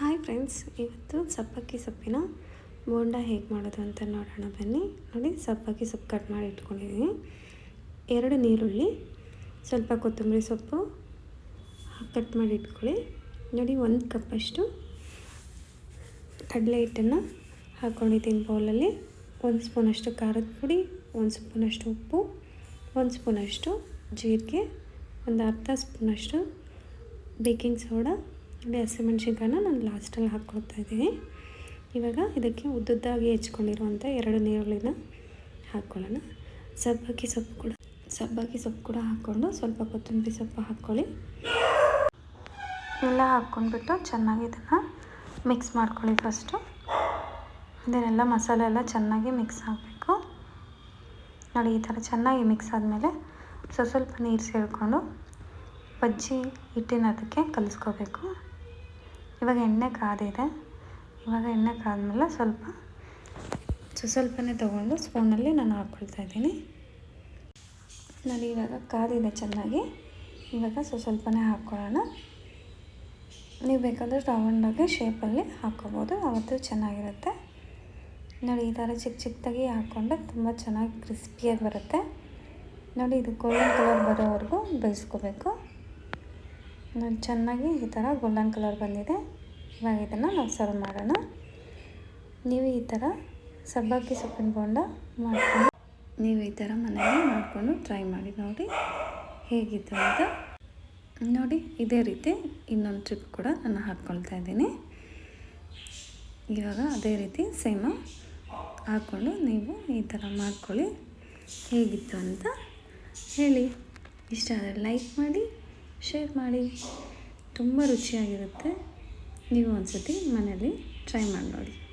Hi friends ಇವತ್ತು ಸಪ್ಪಕ್ಕಿ ಸೊಪ್ಪಿನ ಬೋಂಡ ಹೇಗೆ ಮಾಡೋದು ಅಂತ ನೋಡೋಣ, ಬನ್ನಿ. ನೋಡಿ ಸಪ್ಪಕ್ಕಿ ಸೊಪ್ಪು ಕಟ್ ಮಾಡಿ ಇಟ್ಕೊಂಡಿದ್ದೀನಿ ಎರಡು ನೀರುಳ್ಳಿ ಸ್ವಲ್ಪ ಕೊತ್ತಂಬರಿ ಸೊಪ್ಪು ಕಟ್ ಮಾಡಿ ಇಟ್ಕೊಳ್ಳಿ. ನೋಡಿ, ಒಂದು ಕಪ್ಪಷ್ಟು ಕಡಲೆ ಹಿಟ್ಟನ್ನು ಹಾಕ್ಕೊಂಡಿದ್ದೀನಿ ಬೌಲಲ್ಲಿ. ಒಂದು ಸ್ಪೂನಷ್ಟು ಖಾರದ ಪುಡಿ, ಒಂದು ಸ್ಪೂನಷ್ಟು ಉಪ್ಪು, ಒಂದು ಸ್ಪೂನಷ್ಟು ಜೀರಿಗೆ, ಒಂದು ಅರ್ಧ ಸ್ಪೂನಷ್ಟು ಬೇಕಿಂಗ್ ಸೋಡಾ ನೋಡಿ ಹಸಿಮೆಣ್ಸಿನ್ಕಾಯನ್ನ ನಾನು ಲಾಸ್ಟಲ್ಲಿ ಹಾಕ್ಕೊಳ್ತಾ ಇದ್ದೀನಿ. ಇವಾಗ ಇದಕ್ಕೆ ಉದ್ದುದ್ದಾಗಿ ಹೆಚ್ಕೊಂಡಿರುವಂಥ ಎರಡು ನೀರುಳ್ಳಿನ ಹಾಕ್ಕೊಳ್ಳೋಣ. ಸಬ್ಬಕ್ಕಿ ಸೊಪ್ಪು ಕೂಡ, ಸಬ್ಬಕ್ಕಿ ಸೊಪ್ಪು ಕೂಡ ಹಾಕ್ಕೊಂಡು ಸ್ವಲ್ಪ ಕೊತ್ತಂಬರಿ ಸೊಪ್ಪು ಹಾಕ್ಕೊಳ್ಳಿ. ಎಲ್ಲ ಹಾಕ್ಕೊಂಡ್ಬಿಟ್ಟು ಚೆನ್ನಾಗಿ ಇದನ್ನು ಮಿಕ್ಸ್ ಮಾಡ್ಕೊಳ್ಳಿ ಫಸ್ಟು ಇದನ್ನೆಲ್ಲ ಮಸಾಲೆ ಎಲ್ಲ ಚೆನ್ನಾಗಿ ಮಿಕ್ಸ್ ಆಗಬೇಕು. ನೋಡಿ, ಈ ಥರ ಚೆನ್ನಾಗಿ ಮಿಕ್ಸ್ ಆದಮೇಲೆ ಸ್ವಲ್ಪ ಸ್ವಲ್ಪ ನೀರು ಸೇರಿಕೊಂಡು ಬಜ್ಜಿ ಹಿಟ್ಟಿನ ಅದಕ್ಕೆ ಕಲಿಸ್ಕೋಬೇಕು. ಇವಾಗ ಎಣ್ಣೆ ಕಾದಿದೆ. ಇವಾಗ ಎಣ್ಣೆ ಕಾದ್ಮೇಲೆ ಸ್ವಲ್ಪ ಸ್ವಲ್ಪನೇ ತೊಗೊಂಡು ಸ್ಪೂನಲ್ಲಿ ನಾನು ಹಾಕ್ಕೊಳ್ತಾ ಇದ್ದೀನಿ. ನಾನು ಇವಾಗ ಕಾದಿದೆ ಚೆನ್ನಾಗಿ. ಇವಾಗ ಸ್ವಲ್ಪನೇ ಹಾಕ್ಕೊಳ್ಳೋಣ. ನೀವು ಬೇಕಾದರೆ ರೌಂಡಾಗಿ ಶೇಪಲ್ಲಿ ಹಾಕ್ಕೋಬೋದು. ಅವತ್ತು ಚೆನ್ನಾಗಿರುತ್ತೆ. ನೋಡಿ, ಈ ಥರ ಚಿಕ್ಕ ಚಿಕ್ಕದಾಗಿ ಹಾಕ್ಕೊಂಡ್ರೆ ತುಂಬ ಚೆನ್ನಾಗಿ ಕ್ರಿಸ್ಪಿಯಾಗಿ ಬರುತ್ತೆ. ನೋಡಿ, ಇದು ಗೋಲ್ಡನ್ ಕಲರ್ ಬರೋವರೆಗೂ ಬೇಯಿಸ್ಕೋಬೇಕು ನೋಡಿ ಚೆನ್ನಾಗಿ ಈ ಥರ ಗೋಲ್ಡನ್ ಕಲರ್ ಬಂದಿದೆ. ಇವಾಗ ಇದನ್ನು ನಾವು ಸರ್ವ್ ಮಾಡೋಣ. ನೀವು ಈ ಥರ ಸಬ್ಬಕ್ಕಿ ಸೊಪ್ಪಿನ ಬೋಂಡ ಮಾಡಿಕೊಂಡು ನೀವು ಈ ಥರ ಮನೆಯಲ್ಲಿ ಮಾಡಿಕೊಂಡು ಟ್ರೈ ಮಾಡಿ ನೋಡಿ ಹೇಗಿತ್ತು ಅಂತ. ನೋಡಿ, ಇದೇ ರೀತಿ ಇನ್ನೊಂದು ಟ್ರಿಪ್ ಕೂಡ ನಾನು ಹಾಕ್ಕೊಳ್ತಾ ಇದ್ದೀನಿ. ಇವಾಗ ಅದೇ ರೀತಿ ಸೇಮ ಹಾಕ್ಕೊಂಡು ನೀವು ಈ ಥರ ಮಾಡ್ಕೊಳ್ಳಿ ಹೇಗಿತ್ತು ಅಂತ ಹೇಳಿ. ಇಷ್ಟ ಆದರೆ ಲೈಕ್ ಮಾಡಿ ಶೇರ್ ಮಾಡಿ. ತುಂಬ ರುಚಿಯಾಗಿರುತ್ತೆ. ನೀವು ಒಂದು ಸತಿ ಮನೇಲಿ ಟ್ರೈ ಮಾಡಿ ನೋಡಿ.